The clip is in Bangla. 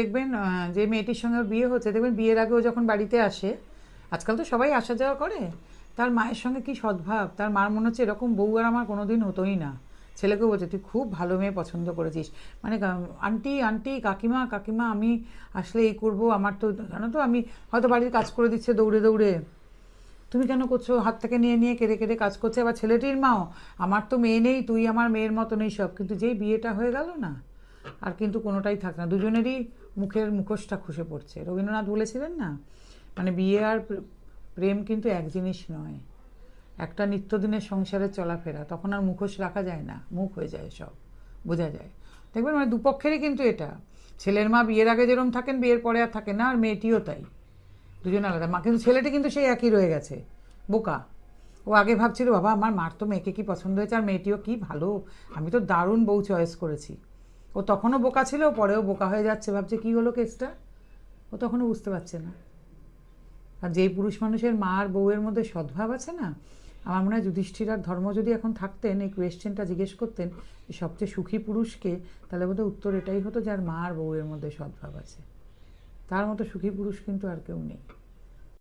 দেখবেন যে মেয়েটির সঙ্গে বিয়ে হচ্ছে, দেখবেন বিয়ের আগেও যখন বাড়িতে আসে, আজকাল তো সবাই আসা যাওয়া করে, তার মায়ের সঙ্গে কি সদ্ভাব? তার মার মনে হচ্ছে এরকম বউ আর আমার কোনোদিন হতোই না। ছেলেকেও বলছে, তুই খুব ভালো মেয়ে পছন্দ করেছিস। মানে আন্টি আন্টি, কাকিমা কাকিমা, আমি আসলে এই করব, আমার তো, জানো তো, আমি হয়তো বাড়ির কাজ করে দিচ্ছে দৌড়ে দৌড়ে। তুমি কেন করছ? হাত থেকে নিয়ে নিয়ে, কেড়ে কেড়ে কাজ করছে। আবার ছেলেটির মাও, আমার তো মেয়ে নেই, তুই আমার মেয়ের মতো নেই সব। কিন্তু যেই বিয়েটা হয়ে গেল না, আর কিন্তু কোনোটাই থাক না। দুজনেরই মুখের মুখোশটা খসে পড়ছে। রবীন্দ্রনাথ বলেছিলেন না মানে বিয়ে আর প্রেম কিন্তু এক জিনিস নয়। একটা নিত্যদিনের সংসারে চলাফেরা, তখন আর মুখোশ রাখা যায় না। মুখ হয়ে যায় সব, বোঝা যায়। দেখবেন মানে দুপক্ষেরই কিন্তু এটা। ছেলের মা বিয়ের আগে যেরকম থাকেন, বিয়ের পরে আর থাকে না, আর মেয়েটিও তাই। দুজন আলাদা। মা কিন্তু ছেলেটি কিন্তু সেই একই রয়ে গেছে, বোকা। ও আগে ভাবছিল, বাবা, আমার মার তো মেয়েকে কি পছন্দ হয়েছে, আর মেয়েটিও কি ভালো? আমি তো দারুণ বউ চয়েস করেছি। ও তখনও বোকা ছিল পরেও বোকা হয়ে যাচ্ছে, ভাবছে কি হলো কেসটা? ও তখনও বুঝতে পারছে না। আর যেই পুরুষ মানুষের মা আর বউয়ের মধ্যে সদ্ভাব আছে না, আমার মনে হয় যুধিষ্ঠির আর ধর্ম যদি এখন থাকতেন, এই কোয়েশ্চেনটা জিজ্ঞেস করতেন সবচেয়ে সুখী পুরুষকে, তাহলে বোধহয় উত্তর এটাই হতো যার মা আর বউয়ের মধ্যে সদ্ভাব আছে। তার মতো সুখী পুরুষ কিন্তু আর কেউ নেই।